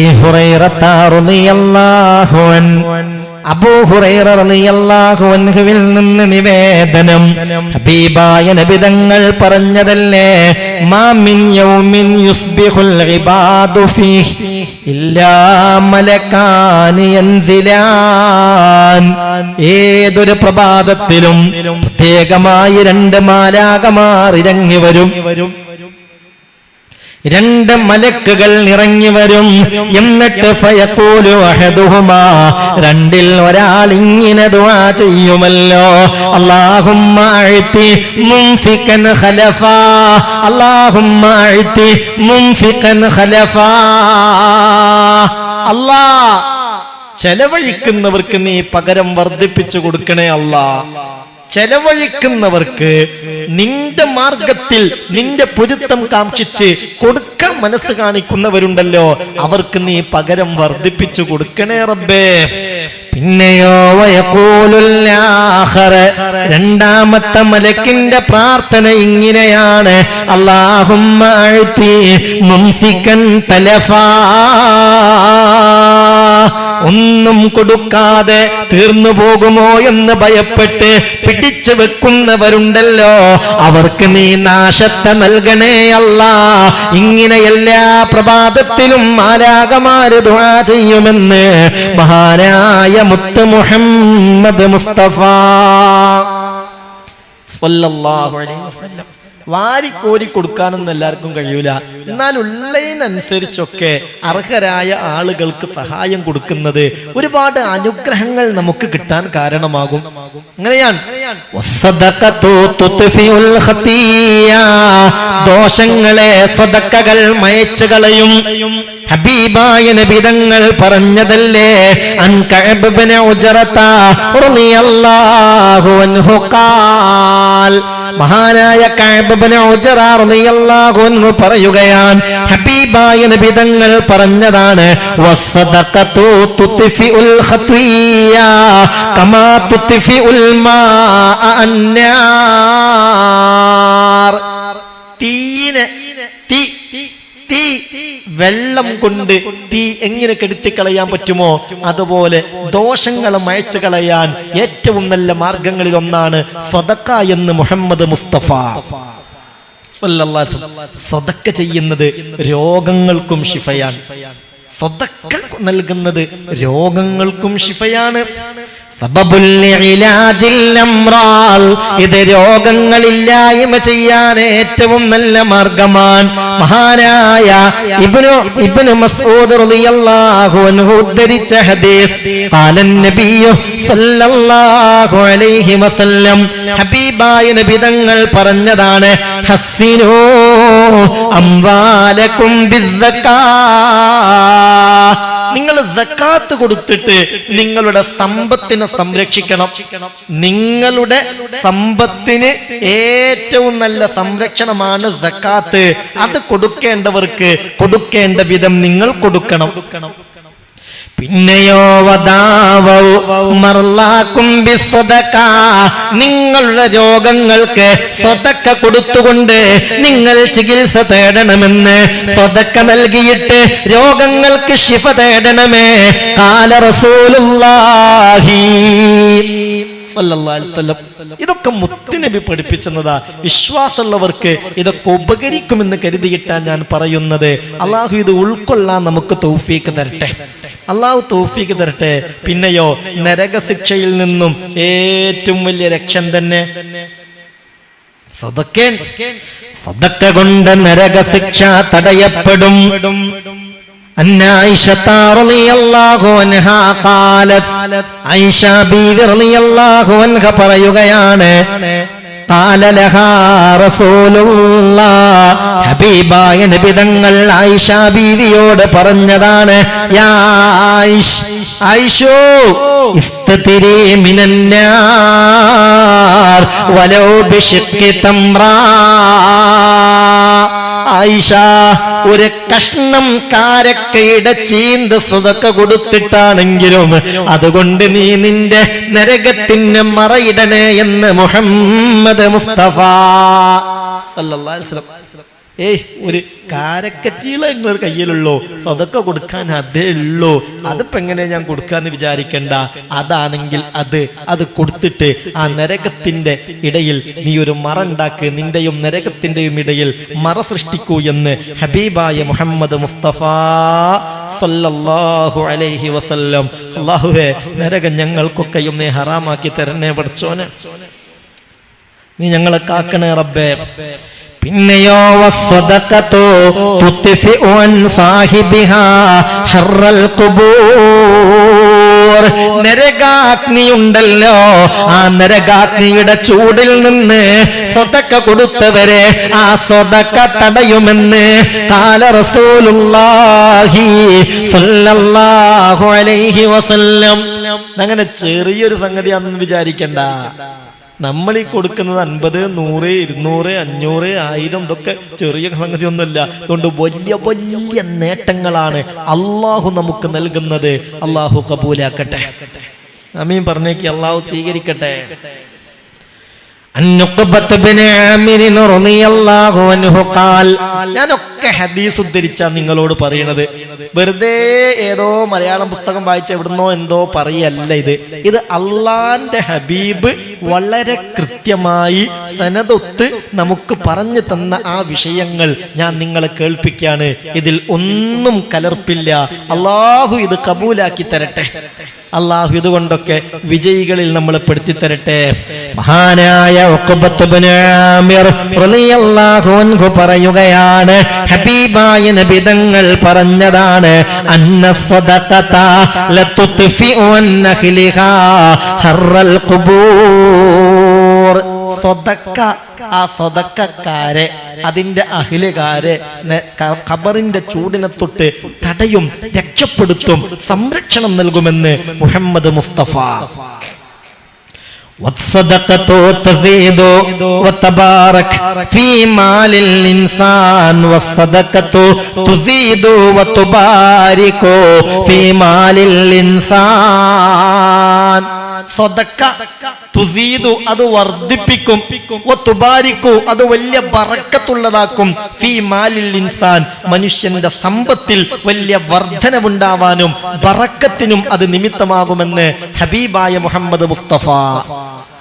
അബീ ഹുറൈറത്ത റളിയല്ലാഹു അൻഹു അബൂഹുറൈറ റളിയല്ലാഹു അൻഹുവിൽ നിന്ന് നിവേദനം. ഹബീബായ നബിതങ്ങൾ പറഞ്ഞതല്ലേ മാ മിൻ യൗമിൻ യുസ്ബിഹുൽ ഇബാദു ഫീ ഇല്ലാ മലക്കാനി യൻസിലാൻ ഏതൊരു പ്രഭാതത്തിലും പ്രത്യേകമായി രണ്ട് മാലാകമാർ ഇറങ്ങി വരും. രണ്ട് മലക്കുകൾ നിറങ്ങി വരും. എന്നിട്ട് ഫയഖൂലു അഹദുഹുമാ. രണ്ടിൽ ഒരാൾ ഇങ്ങനെ ദുആ ചെയ്യുമല്ലോ. അല്ലാഹുമ്മ അഅതി മുംഫിക്കൻ ഖലഫാ. അല്ലാഹുമ്മ അഅതി മുംഫിക്കൻ ഖലഫാ. അല്ലാ ചെലവഴിക്കുന്നവർക്ക് നീ പകരം വർദ്ധിപ്പിച്ചു കൊടുക്കണേ അല്ലാ ചെലവഴിക്കുന്നവർക്ക് നിന്റെ മാർഗത്തിൽ നിന്റെ പൊരുത്തം കാക്ഷിച്ച് കൊടുക്കാൻ മനസ്സ് കാണിക്കുന്നവരുണ്ടല്ലോ. അവർക്ക് നീ പകരം വർദ്ധിപ്പിച്ചു കൊടുക്കണേ റബ്ബേ. പിന്നെയോ വയക്കൂലുല്ലാഹറ് രണ്ടാമത്തെ മലക്കിന്റെ പ്രാർത്ഥന ഇങ്ങനെയാണ്. അഴ്ത്തി മുംസിക്കൻ തലഫാ. ഒന്നും കൊടുക്കാതെ തീർന്നു പോകുമോ എന്ന് ഭയപ്പെട്ട് പിടിച്ചു വെക്കുന്നവരുണ്ടല്ലോ. അവർക്ക് നീ നാശത്തെ നൽകണേ അല്ല. ഇങ്ങനെ എല്ലാ പ്രഭാതത്തിലും മാലാകമാര് ദുആ ചെയ്യുമെന്ന് മഹാനായ മുത്ത് മുഹമ്മദ് മുസ്തഫ. സല്ലല്ലാഹു അലൈഹി വസല്ലം. വാരിക്കോരി കൊടുക്കാനൊന്നും എല്ലാവർക്കും കഴിയൂല. എന്നാൽ ഉള്ളതിനനുസരിച്ചൊക്കെ അർഹരായ ആളുകൾക്ക് സഹായം കൊടുക്കുന്നത് ഒരുപാട് അനുഗ്രഹങ്ങൾ നമുക്ക് കിട്ടാൻ കാരണമാകും. അങ്ങനെയാണ്. ദോഷങ്ങളെ സ്വതക്കകൾ മയച്ചു കളയും. ഹബീബായ നബിതങ്ങൾ പറഞ്ഞതല്ലേ? അൻ കഅബ് റളിയല്ലാഹു അൻഹു ഖാൽ. മഹാനായ പറയുകയാണ് ഹബീബായ നബിതങ്ങൾ പറഞ്ഞതാണ് തീ. വെള്ളം കൊണ്ട് തീ എങ്ങനെ കെടുത്തിക്കളയാൻ പറ്റുമോ അതുപോലെ ദോഷങ്ങൾ മയച്ചു കളയാൻ ഏറ്റവും നല്ല മാർഗങ്ങളിൽ ഒന്നാണ് സ്വതക്ക എന്ന് മുഹമ്മദ് മുസ്തഫ. സ്വതക്ക ചെയ്യുന്നത് രോഗങ്ങൾക്കും ശിഫയാണ് സ്വതക്ക നൽകുന്നത് രോഗങ്ങൾക്കും ശിഫയാണ്. ഇത് രോഗങ്ങളില്ലായ്മ ചെയ്യാൻ ഏറ്റവും നല്ല മാർഗമാണ്. മഹാനായ ഇബ്നു ഇബ്നു മസ്ഊദ് റളിയല്ലാഹു അൻഹു ഉദ്ധരിച്ച ഹദീസ്. സല്ലല്ലാഹു അലൈഹി വസല്ലം. ഹബീബായ നബി തങ്ങൾ പറഞ്ഞതാണ് ഹസ്സിനു അംവാലക്കും ബിസ്സക്കാ നിങ്ങൾ സക്കാത്ത് കൊടുത്തിട്ട് നിങ്ങളുടെ സമ്പത്തിനെ സംരക്ഷിക്കണം. നിങ്ങളുടെ സമ്പത്തിന് ഏറ്റവും നല്ല സംരക്ഷണമാണ് സക്കാത്ത്. അത് കൊടുക്കേണ്ടവർക്ക് കൊടുക്കേണ്ട വിധം നിങ്ങൾ കൊടുക്കണം. പിന്നെയോ വദാവൗ. നിങ്ങളുടെ രോഗങ്ങൾക്ക് സ്വതക്ക കൊടുത്തുകൊണ്ട് നിങ്ങൾ ചികിത്സ തേടണമെന്ന് സ്വതക്ക നൽകിയിട്ട് രോഗങ്ങൾക്ക് ശിഫ തേടണമേ കാല വസല്ലം. ഇതൊക്കെ മുത്തുനബി പഠിപ്പിച്ചതാ വിശ്വാസമുള്ളവർക്ക് ഇതൊക്കെ ഉപകരിക്കുമെന്ന് കരുതിയിട്ടാണ് ഞാൻ പറയുന്നത്. അള്ളാഹു ഇത് ഉൾക്കൊള്ളാൻ നമുക്ക് തൗഫീക്ക് തരട്ടെ. അള്ളാഹു തോഫീക്ക് തരട്ടെ. പിന്നെയോ നരകശിക്ഷയിൽ നിന്നും ഏറ്റവും വലിയ രക്ഷൻ തന്നെ സദക്കേ സദക്ക കൊണ്ട് നരകശിക്ഷ തടയപ്പെടും. أن عائشة رضي الله عنها قالت عائشة ബീവി رضي الله عنها പറയുകയാണ് قال لها رسول الله ഹബീബായ നബിതങ്ങൾ ആയിഷ ബീവിയോട് പറഞ്ഞതാണ് യാ ആയിഷ് ആയിഷോ ഇസ്തതിരി മിനന്നാർ വലോ ബിശിഖി തംറാ ആയിഷ ഒരു കഷ്ണം കാരക്കയുടെ ചീന്ത സ്വതൊക്കെ കൊടുത്തിട്ടാണെങ്കിലും അതുകൊണ്ട് നീ നിന്റെ നരകത്തിന് മറയിടണേ എന്ന് മുഹമ്മദ് മുസ്തഫ സല്ലല്ലാഹു അലൈഹി വസല്ലം. ഏയ് ഒരു കാരക്കറ്റീള നിങ്ങളുടെ കയ്യിലുള്ളൂ. സ്വതൊക്കെ കൊടുക്കാൻ അതേ ഉള്ളൂ. അതിപ്പോ എങ്ങനെ ഞാൻ കൊടുക്കാന്ന് വിചാരിക്കണ്ട. അതാണെങ്കിൽ അത് അത് കൊടുത്തിട്ട് ആ നരകത്തിന്റെ ഇടയിൽ നീ ഒരു മറ ഉണ്ടാക്ക്. നിന്റെയും നരകത്തിന്റെയും ഇടയിൽ മറ സൃഷ്ടിക്കൂ എന്ന് ഹബീബായ മുഹമ്മദ് മുസ്തഫ സല്ലല്ലാഹു അലൈഹി വസല്ലം. അള്ളാഹുവേ നരകം ഞങ്ങൾക്കൊക്കെയും നീ ഹറാമാക്കി തരണേ പഠിച്ചോനെ. നീ ഞങ്ങളെ കാക്കണേ റബ്ബേ. പിന്നെയോ വസ്വദഖത്തു തുത്തിഫി ഉൻ സാഹിബിഹ ഹർറൽ ഖുബൂർ. നരകാഗ്നിയുണ്ടല്ലോ ആ നരകാഗ്നിയുടെ ചൂടിൽ നിന്ന് സ്വതക്ക കൊടുത്തവരെ ആ സ്വതക്ക തടയുമെന്ന് കാല റസൂലുള്ളാഹി സ്വല്ലല്ലാഹു അലൈഹി വസല്ലം. അങ്ങനെ ചെറിയൊരു സംഗതി അന്ന് വിചാരിക്കണ്ട. നമ്മൾ ഈ കൊടുക്കുന്നത് അൻപത് നൂറ് ഇരുന്നൂറ് അഞ്ഞൂറ് ആയിരം ഇതൊക്കെ ചെറിയ സംഗതി ഒന്നുമില്ല അതുകൊണ്ട് വലിയ വലിയ നേട്ടങ്ങളാണ് അള്ളാഹു നമുക്ക് നൽകുന്നത്. അള്ളാഹു കബൂലാക്കട്ടെ. അമീൻ പറഞ്ഞേക്ക് അള്ളാഹു സ്വീകരിക്കട്ടെ. അന്നുഖബത്ത് ഞാനൊക്കെ ഹദീസ് ഉദ്ധരിച്ച നിങ്ങളോട് പറയണത്? വെറുതെ ഏതോ മലയാളം പുസ്തകം വായിച്ച എവിടുന്നോ എന്തോ പറയല്ല ഇത്. ഇത് അള്ളാന്റെ ഹബീബ് വളരെ കൃത്യമായി സനതൊത്ത് നമുക്ക് പറഞ്ഞു തന്ന ആ വിഷയങ്ങൾ ഞാൻ നിങ്ങളെ കേൾപ്പിക്കാണ്. ഇതിൽ ഒന്നും കലർപ്പില്ല. അള്ളാഹു ഇത് കബൂലാക്കി തരട്ടെ. അള്ളാഹു ഇതുകൊണ്ടൊക്കെ വിജയികളിൽ നമ്മൾ പെടുത്തി തരട്ടെ മഹാനായ പറയുകയാണ് ഹബീബായ നബിതങ്ങൾ പറഞ്ഞതാണ് അന്ന സദഖത ലതുത്ഫിഉ അൻ നഖ്ലിഹാ ഹർറൽ ഖുബൂർ സ്വതക്ക ആ സ്വതക്കാരെ അതിന്റെ അഹിലുകാരെ നെ- ക- ഖബറിന്റെ ചൂടിനെ തൊട്ട് തടയും രക്ഷപ്പെടുത്തും സംരക്ഷണം നൽകുമെന്ന് മുഹമ്മദ് മുസ്തഫ والصدقة تزيد وتبارك في مال الإنسان والصدقة تزيد وتبارك في مال الإنسان സ്വതക്ക തുസീദു അത് വർദ്ധിപ്പിക്കും. തുബാരിക്കു അത് വലിയ ബറക്കത്തുള്ളതാക്കും. ഫീ മാലിൽ ഇൻസാൻ മനുഷ്യന്റെ സമ്പത്തിൽ വലിയ വർധനവുണ്ടാവാനും ബറക്കത്തിനും അത് നിമിത്തമാകുമെന്ന് ഹബീബായ മുഹമ്മദ് മുസ്തഫ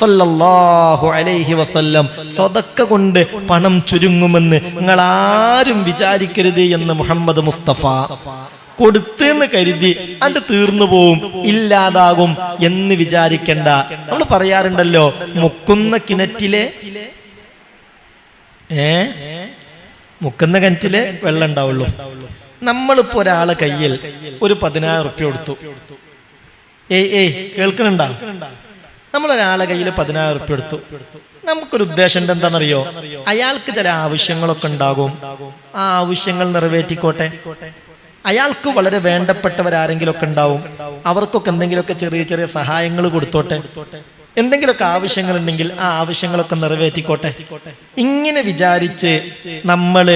സല്ലല്ലാഹു അലൈഹി വസല്ലം സ്വതക്ക കൊണ്ട് പണം ചുരുങ്ങുമെന്ന് നിങ്ങൾ ആരും വിചാരിക്കരുത് എന്ന് മുഹമ്മദ് മുസ്തഫ കൊടുത്തെന്ന് കരുതി അത് തീർന്നു പോവും. ഇല്ലാതാകും എന്ന് വിചാരിക്കണ്ട. നമ്മൾ പറയാറുണ്ടല്ലോ മുക്കുന്ന കിണറ്റിലെ ഏ? മുക്കുന്ന കിണറ്റിലെ വെള്ളം ഉണ്ടാവുള്ളൂ. നമ്മളിപ്പോ ഒരാളെ കയ്യിൽ ഒരു പതിനായിരം റുപ്യ കൊടുത്തു. ഏയ് ഏയ് കേൾക്കണുണ്ടാ? നമ്മളൊരാളെ കയ്യിൽ പതിനായിരം റുപ്യ എടുത്തു നമുക്കൊരു ഉദ്ദേശം എന്താണെന്നറിയോ അയാൾക്ക് ചില ആവശ്യങ്ങളൊക്കെ ഉണ്ടാകും. ആ ആവശ്യങ്ങൾ നിറവേറ്റിക്കോട്ടെ? അയാൾക്ക് വളരെ വേണ്ടപ്പെട്ടവരാരെങ്കിലും ഒക്കെ ഉണ്ടാവും. അവർക്കൊക്കെ എന്തെങ്കിലുമൊക്കെ ചെറിയ ചെറിയ സഹായങ്ങൾ കൊടുത്തോട്ടെ. എന്തെങ്കിലുമൊക്കെ ആവശ്യങ്ങൾ ഉണ്ടെങ്കിൽ ആ ആവശ്യങ്ങളൊക്കെ നിറവേറ്റിക്കോട്ടെ. ഇങ്ങനെ വിചാരിച്ച് നമ്മൾ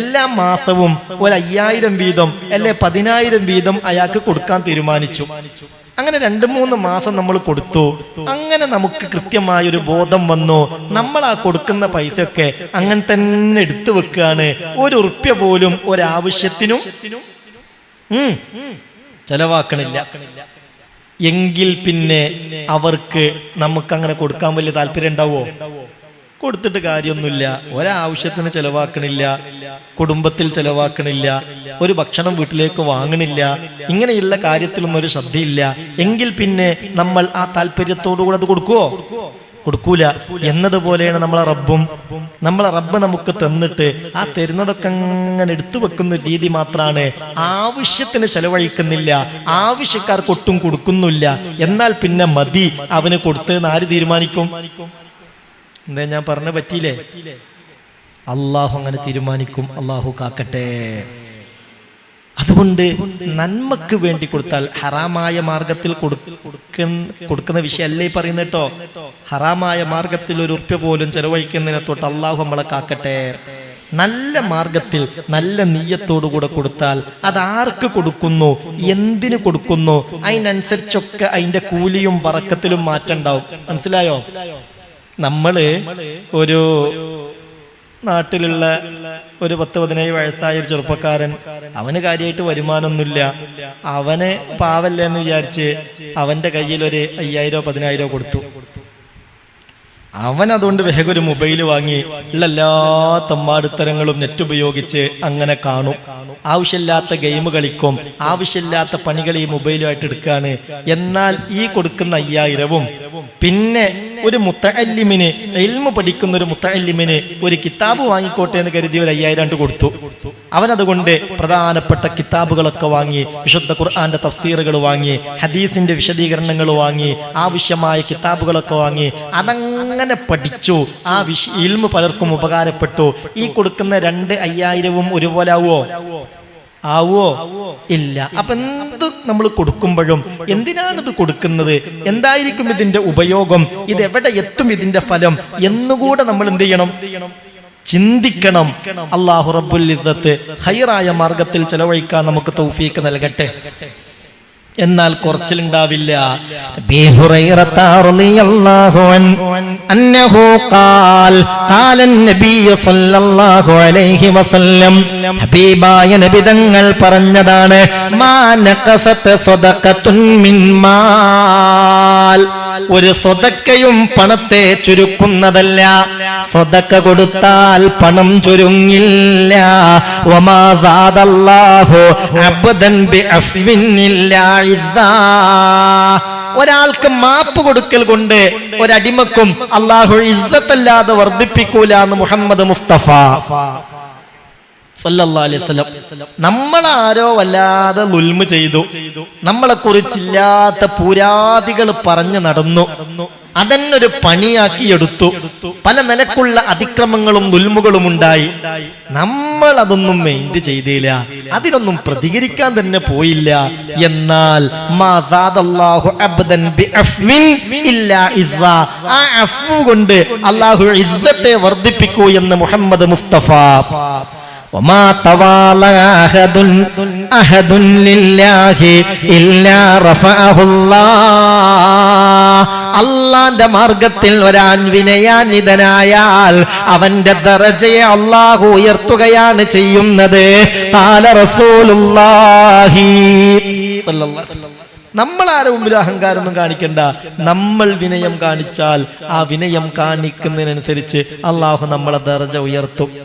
എല്ലാ മാസവും ഒരു അയ്യായിരം വീതം അല്ലെ പതിനായിരം വീതം അയാൾക്ക് കൊടുക്കാൻ തീരുമാനിച്ചു. അങ്ങനെ രണ്ട് മൂന്ന് മാസം നമ്മൾ കൊടുത്തു. അങ്ങനെ നമുക്ക് കൃത്യമായ ഒരു ബോധം വന്നു. നമ്മൾ ആ കൊടുക്കുന്ന പൈസ ഒക്കെ അങ്ങനെ തന്നെ എടുത്തു വെക്കുകയാണ്. ഒരു ഉറുപ്യ പോലും ഒരാവശ്യത്തിനും ചെലവാക്കണില്ല. എങ്കിൽ പിന്നെ അവർക്ക് നമുക്ക് അങ്ങനെ കൊടുക്കാൻ വലിയ താല്പര്യം ഉണ്ടാവോ? കൊടുത്തിട്ട് കാര്യമൊന്നുമില്ല. ഒരാവശ്യത്തിന് ചെലവാക്കണില്ല. കുടുംബത്തിൽ ചെലവാക്കണില്ല. ഒരു ഭക്ഷണം വീട്ടിലേക്ക് വാങ്ങണില്ല. ഇങ്ങനെയുള്ള കാര്യത്തിലൊന്നും ഒരു ശ്രദ്ധയില്ല. എങ്കിൽ പിന്നെ നമ്മൾ ആ താല്പര്യത്തോടു കൂടെ അത് കൊടുക്കുവോ? കൊടുക്കൂല. എന്നതുപോലെയാണ് നമ്മളെ റബ്ബും. നമ്മളെ റബ്ബ് നമുക്ക് തന്നിട്ട് ആ തരുന്നതൊക്കെ അങ്ങനെ എടുത്തു വെക്കുന്ന രീതി മാത്രമാണ് ആവശ്യത്തിന് ചെലവഴിക്കുന്നില്ല ആവശ്യക്കാർക്ക് ഒട്ടും കൊടുക്കുന്നില്ല. എന്നാൽ പിന്നെ മതി അവന് കൊടുത്ത് ആര് തീരുമാനിക്കും? എന്താ ഞാൻ പറഞ്ഞു പറ്റിയില്ലേ? അള്ളാഹു അങ്ങനെ തീരുമാനിക്കും അള്ളാഹു കാക്കട്ടെ. അതുകൊണ്ട് നന്മക്ക് വേണ്ടി കൊടുത്താൽ ഹറാമായ മാർഗത്തിൽ കൊടുക്കുന്ന വിഷയമല്ലേ പറയുന്നേട്ടോ ഹറാമായ മാർഗത്തിൽ ഒരു ഉറുപ്പ്യ പോലും ചെലവഴിക്കുന്നതിനെ തൊട്ട് അള്ളാഹു നമ്മളെ കാക്കട്ടെ. നല്ല മാർഗത്തിൽ നല്ല നീയത്തോടു കൂടെ കൊടുത്താൽ അത് ആർക്ക് കൊടുക്കുന്നു? എന്തിനു കൊടുക്കുന്നു? അതിനനുസരിച്ചൊക്കെ അതിന്റെ കൂലിയും പറക്കത്തിലും മാറ്റം ഉണ്ടാവും മനസ്സിലായോ? നമ്മൾ ഒരു നാട്ടിലുള്ള ഒരു പത്ത് പതിനേഴ് വയസ്സായ ഒരു ചെറുപ്പക്കാരൻ അവന് കാര്യമായിട്ട് വരുമാനമൊന്നുമില്ല. അവന് പാവല്ലേ എന്ന് വിചാരിച്ച് അവന്റെ കയ്യിൽ ഒരു അയ്യായിരോ പതിനായിരോ കൊടുത്തു. അവൻ അതുകൊണ്ട് വേഗം ഒരു മൊബൈൽ വാങ്ങി ഉള്ള എല്ലാ തമ്മാടിത്തരങ്ങളും നെറ്റ് ഉപയോഗിച്ച് അങ്ങനെ കാണും. ആവശ്യമില്ലാത്ത ഗെയിം കളിക്കും ആവശ്യമില്ലാത്ത പണികൾ ഈ മൊബൈലുമായിട്ട് എടുക്കുകയാണ് എന്നാൽ ഈ കൊടുക്കുന്ന അയ്യായിരവും പിന്നെ ഒരു മുത്തല്ലിമിന് എൽമ പഠിക്കുന്ന ഒരു മുത്തല്ലിമിന് ഒരു കിതാബ് വാങ്ങിക്കോട്ടെ എന്ന് കരുതി ഒരു അയ്യായിരം കൊടുത്തു. അവനതുകൊണ്ട് പ്രധാനപ്പെട്ട കിതാബുകളൊക്കെ വാങ്ങി വിശുദ്ധ ഖുർആന്റെ തഫ്സീറുകൾ വാങ്ങി ഹദീസിന്റെ വിശദീകരണങ്ങൾ വാങ്ങി ആവശ്യമായ കിതാബുകളൊക്കെ വാങ്ങി അതങ്ങനെ പഠിച്ചു. ആ വിഷ ഇൽമ് പലർക്കും ഉപകാരപ്പെട്ടു. ഈ കൊടുക്കുന്ന രണ്ട് അയ്യായിരവും ഒരുപോലെ ആവോ ആവോ ഇല്ല. അപ്പൊ എന്ത് നമ്മൾ കൊടുക്കുമ്പോഴും എന്തിനാണ് ഇത് കൊടുക്കുന്നത്? എന്തായിരിക്കും ഇതിന്റെ ഉപയോഗം? ഇത് എവിടെ എത്തും ഇതിന്റെ ഫലം? എന്നുകൂടെ നമ്മൾ എന്ത് ചെയ്യണം? ചിന്തിക്കണം. അള്ളാഹു റബ്ബുൽ ഇസ്സത്ത് ഹൈറായ മാർഗത്തിൽ ചെലവഴിക്കാൻ നമുക്ക് തൗഫീക്ക് നൽകട്ടെ. എന്നാൽ കുറച്ചിലുണ്ടാവില്ല. തങ്ങൾ പറഞ്ഞതാണ് മാനക്കസത്തെ സ്വതക്കത്തുൻ മിൻമാൽ ഒരു സ്വതക്കയും പണത്തെ ചുരുക്കുന്നതല്ല. സ്വതക്ക കൊടുത്താൽ പണം ചുരുങ്ങില്ല. ഒമാസാദല്ലാഹോ അബ്ദൻ ഒരാൾക്ക് മാപ്പ് കൊടുക്കൽ കൊണ്ട് ഒരടിമക്കും അള്ളാഹു ഇസ്സത്തല്ലാതെ വർദ്ധിപ്പിക്കൂല എന്ന് മുഹമ്മദ് മുസ്തഫ. നമ്മളാരോ വല്ലാതെ ലുൽമ ചെയ്തു. നമ്മളെ കുറിച്ചില്ലാത്ത പുരാതികൾ പറഞ്ഞു നടന്നു. അതെന്നൊരു പണിയാക്കി എടുത്തു. പല നിലക്കുള്ള അതിക്രമങ്ങളും ദുൽമുകളും ഉണ്ടായി. നമ്മൾ അതൊന്നും മെയിന്റ് ചെയ്തില്ല. അതിനൊന്നും പ്രതികരിക്കാൻ തന്നെ പോയില്ല. എന്നാൽ കൊണ്ട് അള്ളാഹു ഇസ്സത്തെ വർദ്ധിപ്പിക്കൂ എന്ന് മുഹമ്മദ് മുസ്തഫ. وما تواضع أحد أحد لله إلا رفعه الله അള്ളാന്റെ മാർഗത്തിൽ ഒരാൻ വിനയാനിതനായാൽ അവന്റെ ദറജയെ അള്ളാഹു ഉയർത്തുകയാണ് ചെയ്യുന്നത് കാല റസൂലുള്ളാഹി സല്ലല്ലാഹു അലൈഹി വസല്ലം. നമ്മൾ ആരെ മുമ്പിൽ അഹങ്കാരമൊന്നും കാണിക്കണ്ട നമ്മൾ വിനയം കാണിച്ചാൽ ആ വിനയം കാണിക്കുന്നതിനനുസരിച്ച് അള്ളാഹു നമ്മളെ ദർജ ഉയർത്തും